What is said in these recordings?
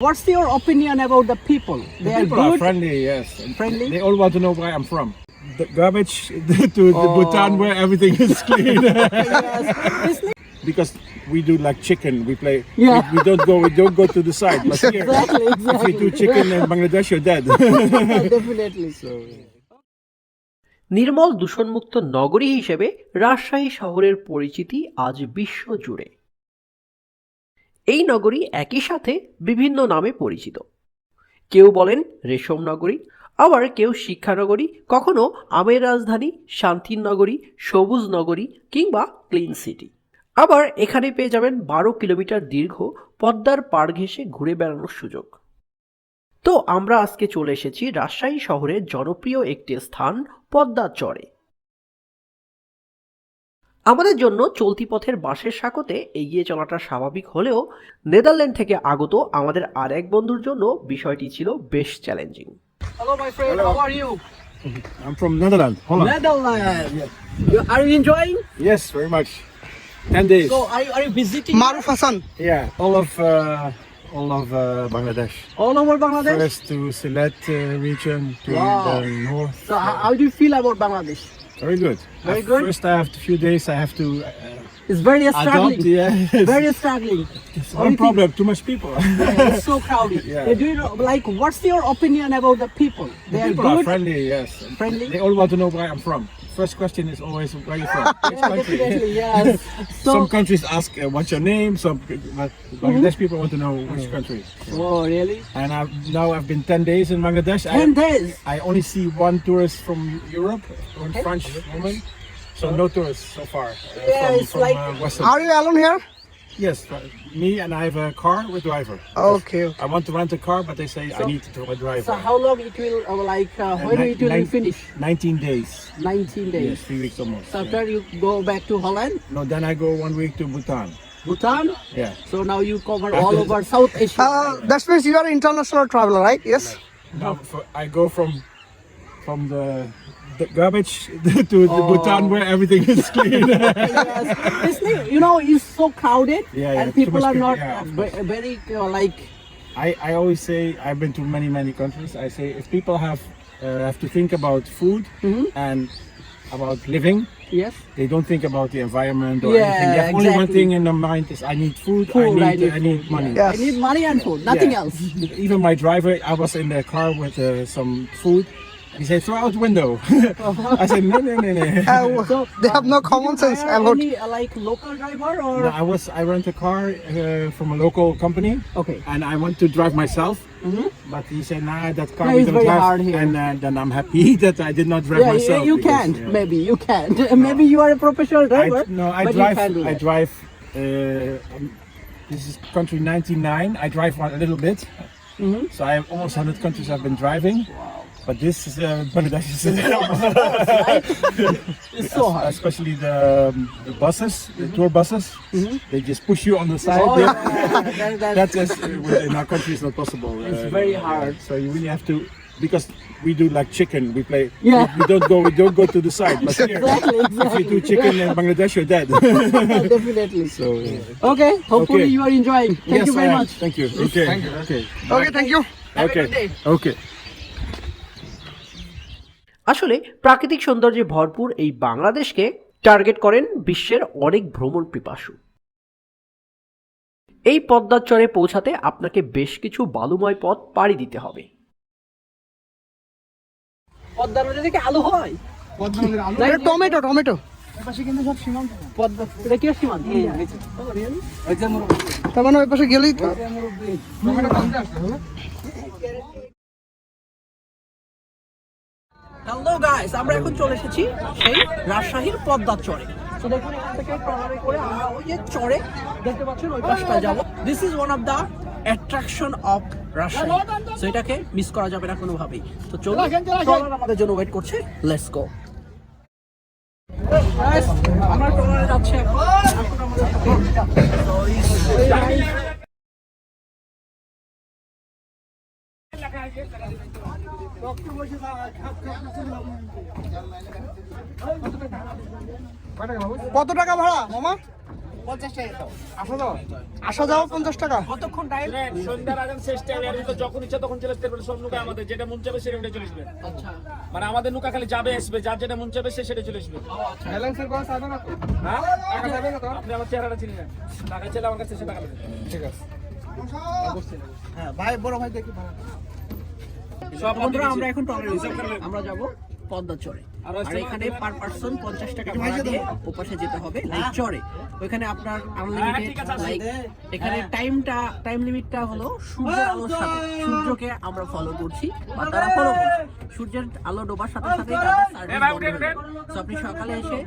What's your opinion about the people? They are People are good. friendly, yes. And Friendly? They all want to know where I'm from. The garbage to the Oh. Bhutan where everything is clean. Yes. Because we do like chicken. We play. Yeah. We, we don't go. We don't go to the side. But here, Exactly, if we do chicken in Bangladesh, you're dead. Definitely. so. নির্মল দূষণমুক্ত নগরী হিসেবে রাজশাহী শহরের পরিচিতি আজ বিশ্ব জুড়ে এই নগরী একই সাথে বিভিন্ন নামে পরিচিত। কেউ বলেন রেশম নগরী, আবার কেউ শিক্ষানগরী কখনো আমের রাজধানী, শান্তির নগরী, সবুজ নগরী কিংবা ক্লিন সিটি। আবার এখানে পেয়ে যাবেন বারো কিলোমিটার দীর্ঘ পদ্মার পাড় ঘেঁষে ঘুরে বেড়ানোর সুযোগ। তো আমরা আজকে চলে এসেছি রাজশাহী শহরের জনপ্রিয় একটি স্থান পদ্মার চরে। আমাদের জন্য চলতি পথের বাসের সাঁকোতে এগিয়ে চলাটা স্বাভাবিক হলেও নেদারল্যান্ড থেকে আগত আমাদের আর এক বন্ধুর জন্য বিষয়টি ছিল বেশ challenging Hello, my friend. Hello. How are you? I'm from Netherlands, Holland. Netherlands. You, are you enjoying? Yes, very much. Ten days. So, are you, are you visiting Maruf Hassan. yeah, all of uh, all of uh, Bangladesh. all over Bangladesh? First to Sylhet uh, region, to Wow. the north. So, how, how do you feel about Bangladesh? Very good. Very At good? First, I have a few days. I have to uh, It's very struggling. adopt. Yeah, Very struggling. Only one thing- problem. Too much people. it's so crowded. Yeah. Uh, Do you know, like, what's your opinion about the people? They are people are good. friendly. Yes. Friendly? They all want to know where I'm from. First question is always where you from. Which country? definitely, yes. So, Some countries ask uh, what's your name. Some but Bangladesh people want to know which country. oh, really? And I've, now I've been ten days in Bangladesh. Ten I, days. I only see one tourist from Europe, one French woman. So no tourists so far. uh, Yeah, from, it's from, like- uh, Western. Are you alone here? Yes, uh, me and I have a car with driver. Okay. I want to rent a car, but they say I need to a driver. So, how long it will, uh, like, uh, when Nine- it will nine- finish? 19 days. 19 days. Yes, three weeks almost. So, yeah. after you go back to Holland, No, then I go one week to Bhutan. Bhutan. Yeah. So, now you cover all over South Asia. Uh, that means you are an international traveler, right? Yes. Now for, I go from from the, the garbage to the Bhutan where everything is clean. yes. You know, it's so crowded Yeah, yeah, and people are not yeah, very, uh, like, I, I always say I've been to many many countries. I say if people have uh, have to think about food Mm-hmm. and about living, yes. they don't think about the environment or Yeah, anything. They have only one thing in their mind is I need food, I need I need I need food, money. yeah. I need money and food, nothing Yeah. else. Even my driver, I was in the car with uh, some food. He said, "Throw out the window." I said, "No, no, no, no." Uh, So, they have no common sense hire about. Any, uh, like local driver or No, I was I rent a car uh, from a local company, okay? and I want to drive myself. But he said, "Nah, that car Yeah, we it's don't very have." hard here. And uh, then I'm happy that I did not drive Yeah, you, myself. you because, can yeah. maybe you can't maybe you are a professional I, driver. no, I but drive. You can do I drive. Uh, um, this is country 99. I drive one a little bit. Mm-hmm. So I have almost 100 countries I've been driving. But this is uh, Bangladesh is It's so hard. especially the, um, the buses, the tour buses. They just push you on the side. Oh, yeah, that, That that's, is in our country is not possible. It's Uh, very hard. So you really have to because we do like chicken. We play. Yeah. We, we don't go. We don't go to the side. But here, exactly if you do chicken in Bangladesh, you're dead. Definitely. so uh, Okay, hopefully Okay. you are enjoying. Thank yes, you very much. Thank you. Okay. Thank you. Okay. Okay, thank you. Have a okay. good day. Okay. আসলে প্রাকৃতিক সৌন্দর্যে ভরপুর এই বাংলাদেশকে target করেন বিশ্বের অনেক ভ্রমণ পিপাসু। এই পদ্মার চরে পৌঁছাতে আপনাকে বেশ কিছু বালুময় পথ পাড়ি দিতে হবে। পদ্মা নদী থেকে আলু হয়? Tomato tomato? পদ্মা এটা কি সীমান্ত? তার মানে ওই পাশে গেলেই তো। হ্যালো গাইস আমরা এখন চলে এসেছি সেই রাজশাহীর পদ্মা চরে। তো দেখুন এখান থেকে ট্রলারে করে আমরা ওই যে চরে দেখতে পাচ্ছেন ওই পাশটা যাব। This is one of the attraction of Rajshahi তো এটাকে মিস করা যাবে না কোনোভাবেই। তো চলুন ট্রলার আমাদের জন্য ওয়েট করছে। লেটস গো আমরা ট্রলারে যাচ্ছি এখন। আমাদের সাথে কত টাকা ভাড়া মামা? আসা যাও। পঞ্চাশ টাকা। কতক্ষণ টাইম সন্ধ্যার আগে শেষ টাইম এর ভিতর যখন ইচ্ছা তখন চলে আসতে পারবে সব নৌকা আমাদের। যেটা মন চাবে সেটা উঠে চলে আসবে। আচ্ছা। মানে আমাদের নৌকা খালি যাবে আসবে। যার যেটা মন চাবে সে সেটা চলে আসবে। হ্যাঁ? আপনি আমার চেহারাটা চিনি না। টাকা চাইলে আমার কাছে সে টাকা দেবে ঠিক আছে। সব বন্ধুরা আমরা যাব পদ্মা চরে। আর এখানে পার পার্সন পঞ্চাশ টাকা ভাড়া দিয়ে ওপাশে যেতে হবে লাইক চরে। ওইখানে আপনার আনলিমিটেড লাইক এখানে টাইমটা টাইম লিমিটটা হলো সূর্যের আলোর সাথে। সূর্যকে আমরা ফলো করছি বা তারা ফলো করছে। সূর্যের আলো ডোবার সাথে সাথে আপনি সকালে এসে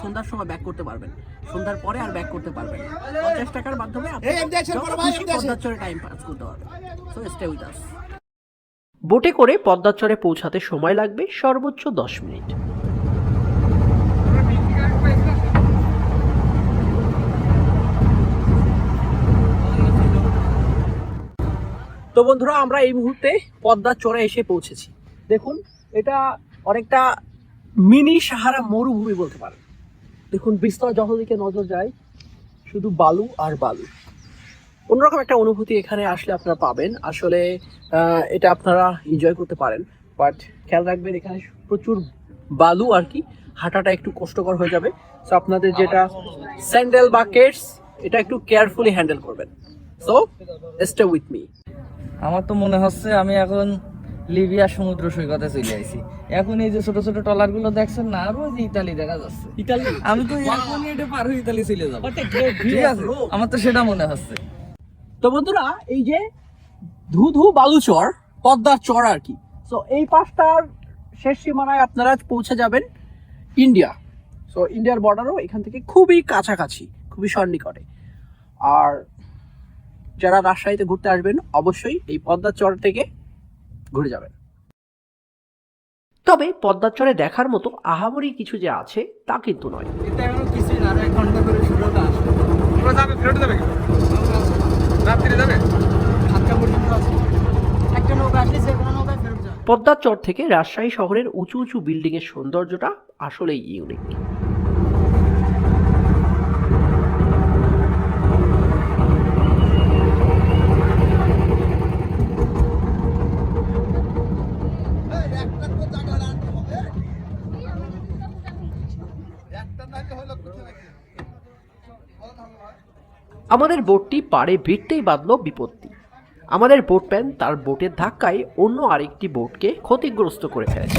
সন্ধ্যার সময় ব্যাক করতে পারবেন। সন্ধ্যার পরে আর ব্যাক করতে পারবেন পঞ্চাশ টাকার মাধ্যমে আপনি টাইম পাস করতে পারবেন। সো স্টে উইথ আস বোটে করে পদ্মাচরে পৌঁছাতে সময় লাগবে সর্বোচ্চ দশ মিনিট। তো বন্ধুরা, আমরা এই মুহূর্তে পদ্মার চরে এসে পৌঁছেছি। দেখুন, এটা অনেকটা মিনি সাহারা মরুভূমি বলতে পারেন। দেখুন, বিস্তর যত দিকে নজর যায় শুধু বালু আর বালু। অন্যরকম একটা অনুভূতি এখানে আসলে আপনারা পাবেন। আসলে এটা আপনারা এনজয় করতে পারেন। বাট খেয়াল রাখবেন এখানে প্রচুর বালু আর কি হাঁটাটা একটু কষ্টকর হয়ে যাবে। সো আপনাদের যেটা স্যান্ডেল বা কেটস এটা একটু কেয়ারফুলি হ্যান্ডেল করবেন। সো স্টে উইথ মি আমার তো মনে হচ্ছে আমি এখন লিবিয়া সমুদ্র সৈকতে চলে আইছি। এখন এই যে ছোট ছোট ট্রলারগুলো দেখছেন না আরও যে ইতালি দেখা যাচ্ছে। ইতালি? আমি তো এখনই এটা পার হয়ে ইতালি চলে যাব। ঠিক আছে? আমার তো সেটা মনে হচ্ছে। তো বন্ধুরা এই যে ধু ধু বালুচর পদ্মার চর আর কি। তো এই পাশটার শেষ সীমানায় আপনারা পৌঁছে যাবেন ইন্ডিয়া। সো ইন্ডিয়ার বর্ডারও এখান থেকে খুবই কাছাকাছি খুবই সন্নিকটে। আর যারা রাজশাহীতে ঘুরতে আসবেন অবশ্যই এই পদ্মার চর থেকে ঘুরে যাবেন। তবে পদ্মাচরে দেখার মতো আহামরি কিছু যে আছে তা কিন্তু নয়। এটা এখন কিছুই না এক ঘণ্টা করে শুরুটা আসবে। যাবে ফেরত যাবে কি রাত্রি যাবে? সাতটা পর্যন্ত আছে। একটা নৌকা আসলে যে কোনো নৌকায় ফেরত যাবে পদ্মার চর থেকে রাজশাহী শহরের উঁচু উঁচু বিল্ডিংয়ের এর সৌন্দর্যটা আসলেই ইউনিক আমাদের বোটটি পাড়ে ভিড়তেই বাঁধল বিপত্তি। আমাদের বোট প্যান তার বোটের ধাক্কায় অন্য আরেকটি বোটকে ক্ষতিগ্রস্ত করে ফেলেছে।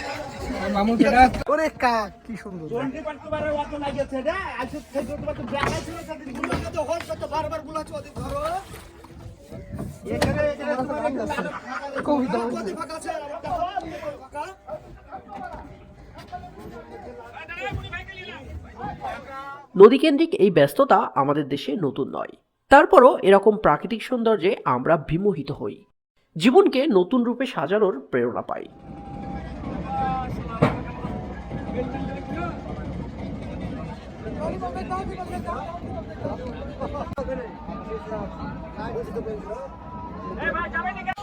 ওরে কা কি সুন্দর। কবিতা নদীকেন্দ্রিক এই ব্যস্ততা আমাদের দেশে নতুন নয়। তারপরও এরকম প্রাকৃতিক সৌন্দর্যে আমরা বিমোহিত হই। জীবনকে নতুন রূপে সাজানোর প্রেরণা পাই। Hey, man, come in again.